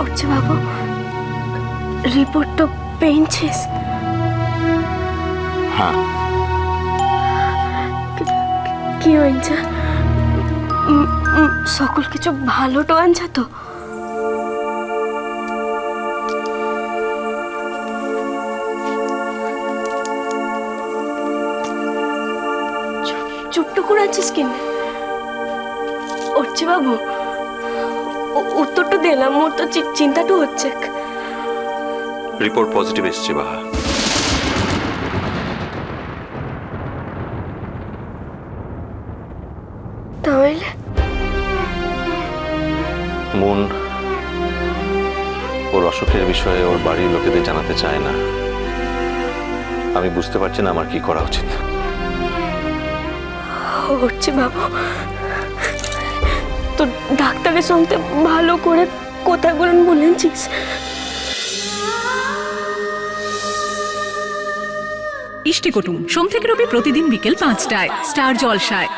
অর্চে বাবু? Report তো পেয়েছিস। হ্যাঁ। কি হয়েছে? সকল কিছু আনছে তো? চুপ- চুপটু করে আছিস কেন? অর্চে বাবু? দিলাম মোর তো চিন্তাটা হচ্ছে। রিপোর্ট পজিটিভ এসছে বাহা। তাহলে? মন ওর অসুখের বিষয়ে ওর বাড়ির লোকেদের জানাতে চায় না। আমি বুঝতে পারছি না আমার কি করা উচিত। হচ্ছে বাবু ডাক্তারের শুনতে ভালো করে কথাগুলো বলেছিস ইষ্টি কুটুম সোম থেকে রবি প্রতিদিন বিকেল পাঁচটায়, স্টার জলসায়।